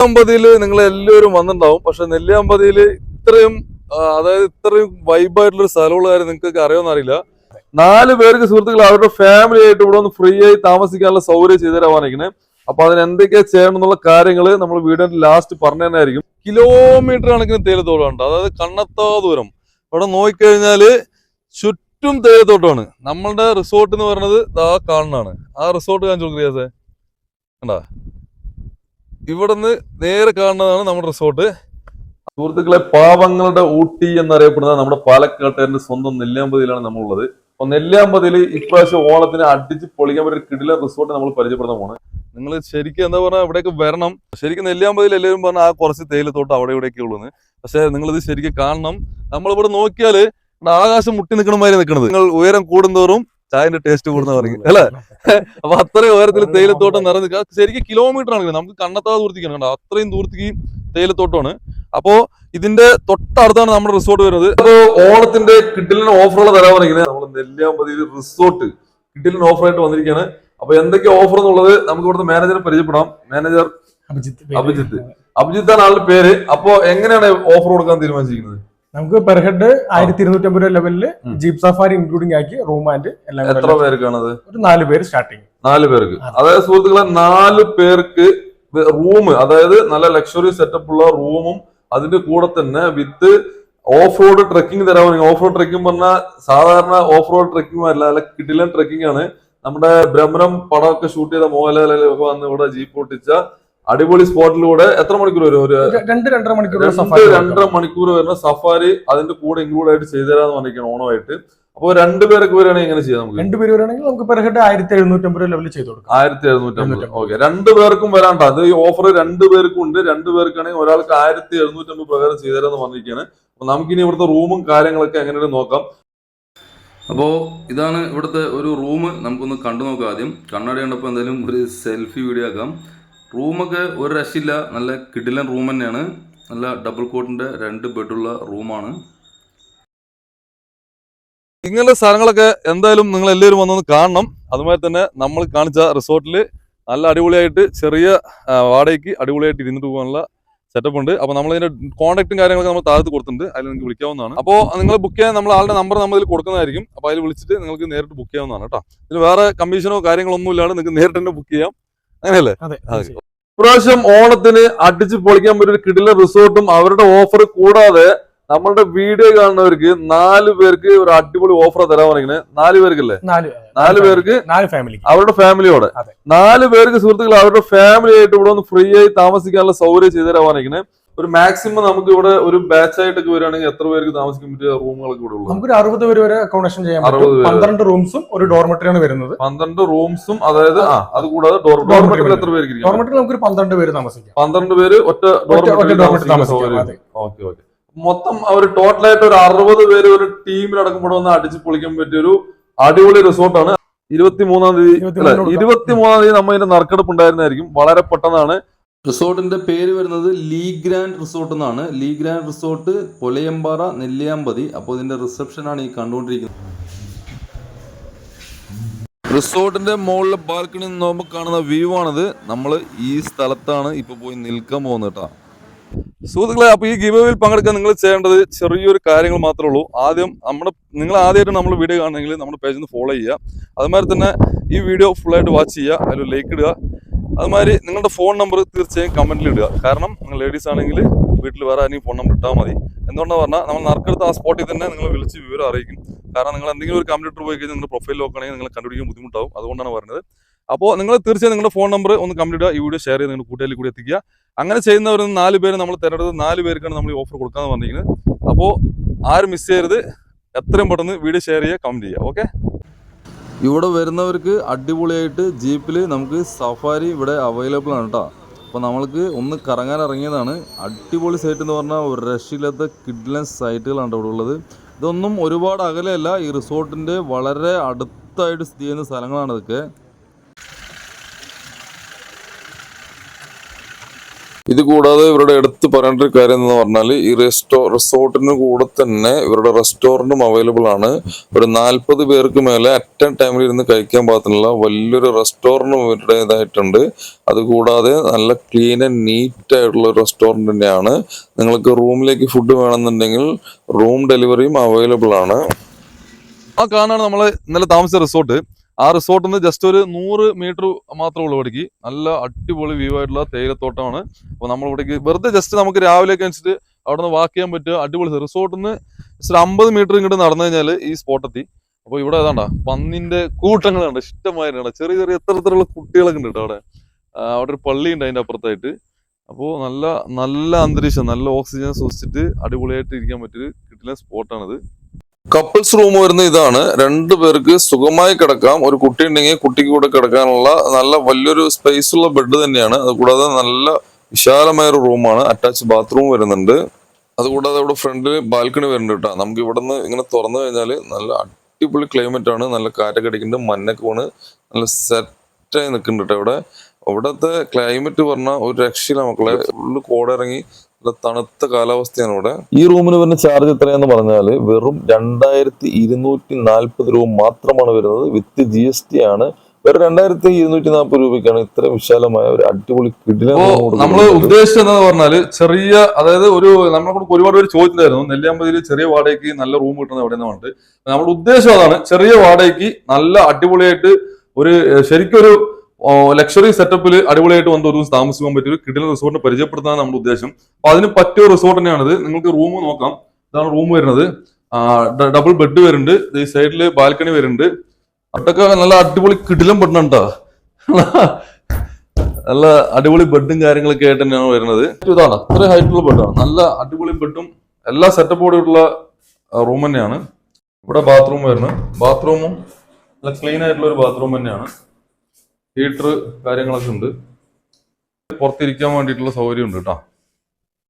നെല്ലിയാമ്പതിയിൽ നിങ്ങൾ എല്ലാവരും വന്നിട്ടുണ്ടാവും. പക്ഷെ നെല്ലിയാമ്പതിയിൽ ഇത്രയും അതായത് ഇത്രയും വൈബായിട്ടുള്ള ഒരു സ്ഥലമുള്ള കാര്യം നിങ്ങൾക്ക് അറിയാമെന്ന് അറിയില്ല. നാല് പേർക്ക് സുഹൃത്തുക്കൾ അവരുടെ ഫാമിലി ആയിട്ട് ഇവിടെ ഒന്ന് ഫ്രീ ആയി താമസിക്കാനുള്ള സൗകര്യം ചെയ്തു തരാവാനിരിക്കുന്നത് അപ്പൊ അതിന് എന്തൊക്കെയാ ചെയ്യണം എന്നുള്ള കാര്യങ്ങൾ നമ്മൾ വീടിന്റെ ലാസ്റ്റ് പറഞ്ഞു തന്നെ ആയിരിക്കും. കിലോമീറ്റർ കണക്കിന് തേയിലത്തോട്ടമുണ്ട് അതായത് കണ്ണത്താ ദൂരം. ഇവിടെ നോക്കിക്കഴിഞ്ഞാൽ ചുറ്റും തേയിലത്തോട്ടമാണ്. നമ്മളുടെ റിസോർട്ട് എന്ന് പറയുന്നത് ദാ കാണുന്നതാണ്. ആ റിസോർട്ട് കാണിച്ചു കൊടുക്കുക കണ്ടാ? ഇവിടുന്ന് നേരെ കാണുന്നതാണ് നമ്മുടെ റിസോർട്ട്. സുഹൃത്തുക്കളെ പാവങ്ങളുടെ ഊട്ടി എന്നറിയപ്പെടുന്ന നമ്മുടെ പാലക്കാട്ടുകാരന്റെ സ്വന്തം നെല്ലിയാമ്പതിയിലാണ് നമ്മളുള്ളത്. അപ്പൊ നെല്ലിയാമ്പതിയിൽ ഇപ്രാവശ്യം ഓണത്തിന് അടിച്ച് പൊളിക്കാൻ പറ്റിയ കിടില റിസോർട്ട് നമ്മൾ പരിചയപ്പെടുന്ന പോണ് നിങ്ങൾ ശരിക്കും എന്താ പറഞ്ഞാൽ ഇവിടേക്ക് വരണം. ശരിക്കും നെല്ലിയാമ്പതിയിൽ എല്ലാവരും പറഞ്ഞാൽ ആ കുറച്ച് തേയിലത്തോട്ട് അവിടെ ഇവിടെയൊക്കെ ഉള്ളൂ പക്ഷെ നിങ്ങളിത് ശരിക്കും കാണണം. നമ്മളിവിടെ നോക്കിയാൽ ആകാശം മുട്ടി നിൽക്കണമാതിരി നിൽക്കുന്നത് നിങ്ങൾ ഉയരം കൂടുന്തോറും ചായന്റെ ടേസ്റ്റ് കൂടുന്ന പറയും. അല്ലെ? അപ്പൊ അത്രയും ഉയരത്തിൽ തേയിലത്തോട്ടം നിറഞ്ഞു. ശരിക്കും കിലോമീറ്റർ ആണ് നമുക്ക് കണ്ണത്താ ദൂരത്തേക്കാണ് കണ്ടോ? അത്രയും ദൂരത്തേക്ക് തേയിലത്തോട്ടമാണ്. അപ്പോ ഇതിന്റെ തൊട്ടടുത്താണ് നമ്മുടെ റിസോർട്ട് വരുന്നത്. അപ്പോ ഓണത്തിന്റെ കിഡിലിന് ഓഫറുകൾ തരാൻ പറഞ്ഞിരിക്കുന്നത് നമ്മൾ നെല്ലിയാമ്പതിയിൽ റിസോർട്ട് കിട്ടിലിന് ഓഫർ ആയിട്ട് വന്നിരിക്കുകയാണ്. അപ്പൊ എന്തൊക്കെ ഓഫർ എന്നുള്ളത് നമുക്ക് ഇവിടുത്തെ മാനേജറെ പരിചയപ്പെടാം. മാനേജർ അഭിജിത്ത് അഭിജിത്ത്. അഭിജിത്താണ് ആളുടെ പേര്. അപ്പോ എങ്ങനെയാണ് ഓഫർ കൊടുക്കാൻ തീരുമാനിച്ചിരിക്കുന്നത്? നമുക്ക് പെർ ഹെഡ് ആയിരത്തി ഇരുന്നൂറ്റി അമ്പത് രൂപ ലെവലിൽ ഉം. ജീപ്പ് സഫാരി ഇൻക്ലൂഡിംഗ് ആക്കി റൂം ആൻഡ് എല്ലാം എത്ര പേർക്കാണത്? ഒരു നാല് പേര് സ്റ്റാർട്ടിങ് നാല് പേർക്ക്. അതായത് സുഹൃത്തുക്കളെ നാല് പേർക്ക് റൂം അതായത് നല്ല ലക്ഷറി സെറ്റപ്പ് ഉള്ള റൂമും അതിന്റെ കൂടെ തന്നെ വിത്ത് ഓഫ് റോഡ് ട്രെക്കിംഗ് തരാൻ ഓഫ് റോഡ് ട്രെക്കിംഗ് പറഞ്ഞാൽ സാധാരണ ഓഫ് റോഡ് ട്രെക്കിംഗ് അല്ല അല്ല കിടിലൻ ട്രെക്കിംഗ് ആണ്. നമ്മുടെ ഭ്രമരം പടമൊക്കെ ഷൂട്ട് ചെയ്ത മോഹൻലാലൊക്കെ വന്ന് ഇവിടെ ജീപ്പ് പൊട്ടിച്ച അടിപൊളി സ്പോട്ടിലൂടെ എത്ര മണിക്കൂർ വരും? ഒരു രണ്ട് രണ്ടര മണിക്കൂർ രണ്ടര മണിക്കൂർ വരുന്ന സഫാരി അതിന്റെ കൂടെ ഇൻക്ലൂഡ് ആയിട്ട് ചെയ്തു തരാന്ന് പറഞ്ഞിരിക്കണം ഓണമായിട്ട്. അപ്പൊ രണ്ടുപേരൊക്കെ വരികയാണെങ്കിൽ എങ്ങനെ ചെയ്യാം നമുക്ക്? രണ്ടുപേര് വരികയാണെങ്കിൽ നമുക്ക് പെർ ഹെഡ് ആയിരത്തി എഴുന്നൂറ്റി അമ്പത് രൂപ ലെവലിൽ ചെയ്ത് കൊടുക്കാം. ആയിരത്തി എഴുന്നൂറ്റമ്പത്. എഴുന്നൂറ്റമ്പത്. ഓക്കെ. രണ്ടു പേർക്കും വരാണ്ട? അത് ഈ ഓഫർ രണ്ടു പേർക്കും ഉണ്ട്. രണ്ടു പേർക്കാണെങ്കിൽ ഒരാൾക്ക് ആയിരത്തി എഴുന്നൂറ്റമ്പത് പ്രകാരം ചെയ്തുതരാന്ന് പറഞ്ഞിരിക്കുകയാണ്. അപ്പൊ നമുക്കിനി ഇവിടുത്തെ റൂമും കാര്യങ്ങളൊക്കെ എങ്ങനെയാണ് നോക്കാം. അപ്പോൾ ഇതാണ് ഇവിടുത്തെ ഒരു റൂം. നമുക്കൊന്ന് കണ്ടു നോക്കാം ആദ്യം. കണ്ണാടി കണ്ടപ്പോൾ എന്തായാലും ഒരു സെൽഫി വീഡിയോ ആക്കാം. റൂമൊക്കെ ഒരു രക്ഷയില്ല. നല്ല കിടിലൻ റൂം തന്നെയാണ്. നല്ല ഡബിൾ കോട്ടിന്റെ രണ്ട് ബെഡുള്ള റൂമാണ് ഇങ്ങനത്തെ സ്ഥലങ്ങളൊക്കെ എന്തായാലും നിങ്ങൾ എല്ലാവരും വന്നൊന്ന് കാണണം. അതുമാതിരി തന്നെ നമ്മൾ കാണിച്ച റിസോർട്ടിൽ നല്ല അടിപൊളിയായിട്ട് ചെറിയ വാടകയ്ക്ക് അടിപൊളിയായിട്ട് ഇരുന്നിട്ട് പോകാനുള്ള സെറ്റപ്പ് ഉണ്ട്. അപ്പോൾ നമ്മൾ ഇതിന്റെ കോൺടാക്റ്റും കാര്യങ്ങളൊക്കെ നമ്മൾ താഴത്ത് കൊടുത്തിട്ടുണ്ട്. അതിൽ നിങ്ങൾക്ക് വിളിക്കാവുന്നതാണ്. അപ്പോൾ നിങ്ങൾ ബുക്ക് ചെയ്യാൻ നമ്മൾ ആളുടെ നമ്പർ നമ്മൾ ഇതിൽ കൊടുക്കുന്നതായിരിക്കും. അപ്പോൾ അതിൽ വിളിച്ചിട്ട് നിങ്ങൾക്ക് നേരിട്ട് ബുക്ക് ചെയ്യാവുന്നതാണ് കേട്ടോ. ഇതിൽ വേറെ കമ്മീഷനോ കാര്യങ്ങളൊന്നും ഇല്ലാണ്ട് നിങ്ങൾക്ക് നേരിട്ട് തന്നെ ബുക്ക് ചെയ്യാം. അങ്ങനെയല്ലേ. ഇപ്രാവശ്യം ഓണത്തിന് അടിച്ചു പൊളിക്കാൻ പറ്റിയ ഒരു കിടില റിസോർട്ടും അവരുടെ ഓഫർ കൂടാതെ നമ്മളുടെ വീഡിയോ കാണുന്നവർക്ക് നാല് പേർക്ക് ഒരു അടിപൊളി ഓഫർ തരാൻ പറയുന്നത് നാല് പേർക്കല്ലേ? നാല് നാല് പേർക്ക് നാല് ഫാമിലി അവരുടെ ഫാമിലിയോടെ. നാല് പേർക്ക് സുഹൃത്തുക്കൾ അവരുടെ ഫാമിലി ആയിട്ട് ഇവിടെ ഒന്ന് ഫ്രീ ആയി താമസിക്കാനുള്ള സൗകര്യം ചെയ്തു തരാൻ പറയുന്നത് ഒരു മാക്സിമം നമുക്ക് ഇവിടെ ഒരു ബാച്ച് ആയിട്ടൊക്കെ വരികയാണെങ്കിൽ എത്ര പേർക്ക് താമസിക്കാൻ പറ്റിയ റൂമുകളൊക്കെ ഇവിടെ ഉള്ളത്? നമുക്കൊരു അറുപത് പേര് വരെ അക്കോമഡേഷൻ ചെയ്യാൻ അറുപത് പറ്റും. പന്ത്രണ്ട് റൂംസും ഒരു ഡോർമെറ്ററിയാണ് വരുന്നത്. പന്ത്രണ്ട് റൂംസും അതായത് ആ അത് കൂടാതെ ഡോർമെറ്ററിൽ എത്ര പേർക്ക് ഡോർമെറ്ററിൽ നമുക്ക് പന്ത്രണ്ട് പേര് താമസിക്കാം. പന്ത്രണ്ട് പേര് ഒറ്റ താമസിക്കുന്ന താമസിക്കാം. ഓക്കെ ഓക്കെ മൊത്തം അവർ ടോട്ടലായിട്ട് ഒരു അറുപത് പേര് ഒരു ടീമിലടക്കുമ്പോൾ വന്ന് അടിച്ച് പൊളിക്കാൻ പറ്റിയ ഒരു അടിപൊളി റിസോർട്ടാണ് ഇരുപത്തി മൂന്നാം തീയതി ഇരുപത്തി മൂന്നാം തീയതി നമ്മൾ ഇതിന്റെ നറുക്കെടുപ്പ് ഉണ്ടായിരുന്നായിരിക്കും. വളരെ പെട്ടെന്നാണ് റിസോർട്ടിന്റെ പേര് വരുന്നത് ലീ ഗ്രാൻഡ് റിസോർട്ട് എന്നാണ്. Le grand resort Polayampara Nelliyampathy. അപ്പോൾ ഇതിന്റെ റിസപ്ഷനാണ് ഈ കണ്ടുകൊണ്ടിരിക്കുന്നത്. റിസോർട്ടിന്റെ മുകളിലെ ബാൽക്കണി നോക്കുമ്പോൾ കാണുന്ന വ്യൂ ആണിത്. നമ്മൾ ഈ സ്ഥലത്താണ് ഇപ്പോൾ പോയി നിൽക്കാൻ പോകുന്നത് കേട്ടോ. സുഹൃത്തുക്കളെ അപ്പൊ ഈ ഗിബവിൽ പങ്കെടുക്കാൻ നിങ്ങൾ ചെയ്യേണ്ടത് ചെറിയൊരു കാര്യങ്ങൾ മാത്രമേ ഉള്ളൂ. ആദ്യം നമ്മുടെ നിങ്ങൾ ആദ്യമായിട്ട് നമ്മൾ വീഡിയോ കാണണമെങ്കിൽ നമ്മുടെ പേജിൽ നിന്ന് ഫോളോ ചെയ്യുക. അതുമാതിരി തന്നെ ഈ വീഡിയോ ഫുള്ളായിട്ട് വാച്ച് ചെയ്യുക. അതിൽ ലൈക്ക് ഇടുക. അതുമാതിരി നിങ്ങളുടെ ഫോൺ നമ്പർ തീർച്ചയായും കമന്റിൽ ഇടുക. കാരണം നിങ്ങൾ ലേഡീസ് ആണെങ്കിൽ വീട്ടിൽ വേറെ ആരെയും ഫോൺ നമ്പർ ഇട്ടാൽ മതി. എന്തുകൊണ്ടാണ് പറഞ്ഞാൽ നമ്മൾ നറുക്കെടുത്ത് ആ സ്പോട്ടിൽ തന്നെ നിങ്ങൾ വിളിച്ച് വിവരം അറിയിക്കും. കാരണം നിങ്ങൾ എന്തെങ്കിലും ഒരു കമ്പ്യൂട്ടർ പോയി കഴിഞ്ഞാൽ നിങ്ങളുടെ പ്രൊഫൈൽ നോക്കുകയാണെങ്കിൽ നിങ്ങൾ കണ്ടുപിടിക്കാൻ ബുദ്ധിമുട്ടാവും. അതുകൊണ്ടാണ് പറഞ്ഞത്. അപ്പോൾ നിങ്ങൾ തീർച്ചയായും നിങ്ങളുടെ ഫോൺ നമ്പർ ഒന്ന് കംപ്ലീറ്റ് ഈ വീഡിയോ ഷെയർ ചെയ്ത് നിങ്ങളുടെ കൂട്ടുകാരിൽ കൂടി എത്തിക്കുക. അങ്ങനെ ചെയ്യുന്നവർ നാല് പേര് നമ്മൾ തിരഞ്ഞെടുത്ത് നാല് പേർക്കാണ് നമ്മൾ ഈ ഓഫർ കൊടുക്കാന്ന് പറഞ്ഞിരിക്കുന്നത്. അപ്പോൾ ആരും മിസ് ചെയ്യരുത്. എത്രയും പെട്ടെന്ന് വീഡിയോ ഷെയർ ചെയ്യുക കമന്റ് ചെയ്യുക. ഓക്കെ ഇവിടെ വരുന്നവർക്ക് അടിപൊളിയായിട്ട് ജീപ്പിൽ നമുക്ക് സഫാരി ഇവിടെ അവൈലബിൾ ആണ് കേട്ടോ അപ്പോൾ നമ്മൾക്ക് ഒന്ന് കറങ്ങാൻ ഇറങ്ങിയതാണ്. അടിപൊളി സൈറ്റ് എന്ന് പറഞ്ഞാൽ ഒരു രക്ഷയില്ലാത്ത കിഡ്ലൻ സൈറ്റുകളാണ് ഇവിടെ ഉള്ളത്. ഇതൊന്നും ഒരുപാട് അകലെയല്ല ഈ റിസോർട്ടിന്റെ വളരെ അടുത്തായിട്ട് സ്ഥിതി ചെയ്യുന്ന സ്ഥലങ്ങളാണ് ഇതൊക്കെ. ഇത് കൂടാതെ ഇവരുടെ എടുത്ത് പറയേണ്ട ഒരു കാര്യം എന്ന് പറഞ്ഞാൽ ഈ റെസ്റ്റോ റിസോർട്ടിന് കൂടെ തന്നെ ഇവരുടെ റെസ്റ്റോറന്റും അവൈലബിൾ ആണ്. ഒരു നാൽപ്പത് പേർക്ക് മേലെ അറ്റ് എ ടൈമിൽ ഇരുന്ന് കഴിക്കാൻ പാകത്തിനുള്ള വലിയൊരു റെസ്റ്റോറന്റും ഇവരുടേതായിട്ടുണ്ട്. അതുകൂടാതെ നല്ല ക്ലീൻ ആൻഡ് നീറ്റ് ആയിട്ടുള്ള റെസ്റ്റോറന്റ് തന്നെയാണ്. നിങ്ങൾക്ക് റൂമിലേക്ക് ഫുഡ് വേണമെന്നുണ്ടെങ്കിൽ റൂം ഡെലിവറിയും അവൈലബിൾ ആണ്. ആ കാണാണ് നമ്മൾ ഇന്നലെ താമസിച്ച റിസോർട്ട് ആ റിസോർട്ടിൽ നിന്ന് ജസ്റ്റ് ഒരു നൂറ് മീറ്റർ മാത്രമേ ഉള്ളൂ ഇവിടേക്ക്. നല്ല അടിപൊളി വ്യൂ ആയിട്ടുള്ള തേയിലത്തോട്ടമാണ്. അപ്പോൾ നമ്മൾ ഇവിടേക്ക് വെറുതെ ജസ്റ്റ് നമുക്ക് രാവിലെ വെച്ചിട്ട് അവിടെ നിന്ന് വാക്ക് ചെയ്യാൻ പറ്റുക. അടിപൊളി റിസോർട്ടിൽ നിന്ന് ഒരു അമ്പത് മീറ്റർ ഇങ്ങോട്ട് നടന്നു കഴിഞ്ഞാൽ ഈ സ്പോട്ടെത്തി അപ്പോൾ ഇവിടെ ഏതാണ്ട? പന്നിന്റെ കൂട്ടങ്ങളുണ്ട് ഇഷ്ടമായിരുന്നു ചെറിയ ചെറിയ എത്ര കുട്ടികളൊക്കെ ഉണ്ട് കേട്ടോ അവിടെ. അവിടെ ഒരു പള്ളി ഉണ്ട് അതിന്റെ അപ്പുറത്തായിട്ട്. അപ്പോൾ നല്ല നല്ല അന്തരീക്ഷം നല്ല ഓക്സിജൻ ശ്വസിച്ചിട്ട് അടിപൊളിയായിട്ട് ഇരിക്കാൻ പറ്റിയൊരു കിട്ടുന്ന സ്പോട്ടാണിത് കപ്പിൾസ് റൂം വരുന്ന ഇതാണ്. രണ്ടു പേർക്ക് സുഖമായി കിടക്കാം. ഒരു കുട്ടി ഉണ്ടെങ്കിൽ കുട്ടിക്ക് കൂടെ കിടക്കാനുള്ള നല്ല വലിയൊരു സ്പേസ് ഉള്ള ബെഡ് തന്നെയാണ്. അതുകൂടാതെ നല്ല വിശാലമായ ഒരു റൂമാണ് അറ്റാച്ച് ബാത്റൂം വരുന്നുണ്ട്. അതുകൂടാതെ ഇവിടെ ഫ്രണ്ടിൽ ബാൽക്കണി വരുന്നുണ്ട് കേട്ടോ. നമുക്ക് ഇവിടെ നിന്ന് ഇങ്ങനെ തുറന്നു കഴിഞ്ഞാൽ നല്ല അടിപൊളി ക്ലൈമറ്റ് ആണ്. നല്ല കാറ്റൊക്കെ അടിക്കുന്നുണ്ട്. മഞ്ഞൊക്കെ നല്ല നല്ല സെറ്റായി നിൽക്കുന്നുണ്ട് കേട്ടോ ഇവിടെ. അവിടുത്തെ ക്ലൈമറ്റ് പറഞ്ഞാൽ ഒരു രക്ഷയില്ല മക്കളെ. ഫുള്ള് കോടിറങ്ങി നല്ല തണുത്ത കാലാവസ്ഥയാണ് ഇവിടെ. ഈ റൂമിന് വരുന്ന ചാർജ് എത്രയാന്ന് പറഞ്ഞാൽ വെറും രണ്ടായിരത്തി ഇരുന്നൂറ്റി നാൽപ്പത് രൂപ മാത്രമാണ് വരുന്നത്. വിത്ത് ജി എസ് ടി ആണ്. വെറും രണ്ടായിരത്തി ഇരുന്നൂറ്റി നാൽപ്പത് രൂപയ്ക്കാണ് ഇത്ര വിശാലമായ ഒരു അടിപൊളി കിടില നമ്മൾ. നമ്മൾ ഉദ്ദേശിച്ചത് എന്താ പറഞ്ഞാൽ ചെറിയ അതായത് ഒരു നമ്മളെ കൂടെ ഒരുപാട് പേര് ചോദിച്ചിട്ടുണ്ടായിരുന്നു. നെല്ലിയാമ്പതിയിൽ ചെറിയ വാടകയ്ക്ക് നല്ല റൂം കിട്ടുന്നത് എവിടെ നിന്ന് പറഞ്ഞിട്ട്. നമ്മുടെ ഉദ്ദേശം അതാണ് ചെറിയ വാടകയ്ക്ക് നല്ല അടിപൊളിയായിട്ട് ഒരു ശരിക്കൊരു ലക്ഷറി സെറ്റപ്പിൽ അടിപൊളിയായിട്ട് വന്ന് ഒരു ദിവസം താമസിക്കാൻ പറ്റിയ ഒരു കിടിലൻ റിസോർട്ടിനെ പരിചയപ്പെടുത്താൻ നമ്മുടെ ഉദ്ദേശം. അപ്പൊ അതിന് പറ്റിയ റിസോർട്ട് തന്നെയാണിത്. നിങ്ങൾക്ക് റൂം നോക്കാം. ഇതാണ് റൂം വരുന്നത്. ഡബിൾ ബെഡ് വരുന്നുണ്ട്. ഈ സൈഡിൽ ബാൽക്കണി വരുന്നുണ്ട്. അതൊക്കെ നല്ല അടിപൊളി കിടിലം പെണ്ണുണ്ടോ നല്ല അടിപൊളി ബെഡും കാര്യങ്ങളൊക്കെ ആയിട്ട് തന്നെയാണ് വരുന്നത്. ഇതാണ് ഇത്ര ഹൈറ്റുള്ള ബെഡാണ് നല്ല അടിപൊളി ബെഡും എല്ലാ സെറ്റപ്പോടെയുള്ള റൂം തന്നെയാണ്. ഇവിടെ ബാത്റൂം വരുന്നത് ബാത്റൂമും നല്ല ക്ലീൻ ആയിട്ടുള്ള ഒരു ബാത്റൂം തന്നെയാണ്. ഹീറ്റർ കാര്യങ്ങളൊക്കെ ഉണ്ട്. പുറത്തിരിക്കാൻ വേണ്ടിയിട്ടുള്ള സൗകര്യം ഉണ്ട് കേട്ടോ.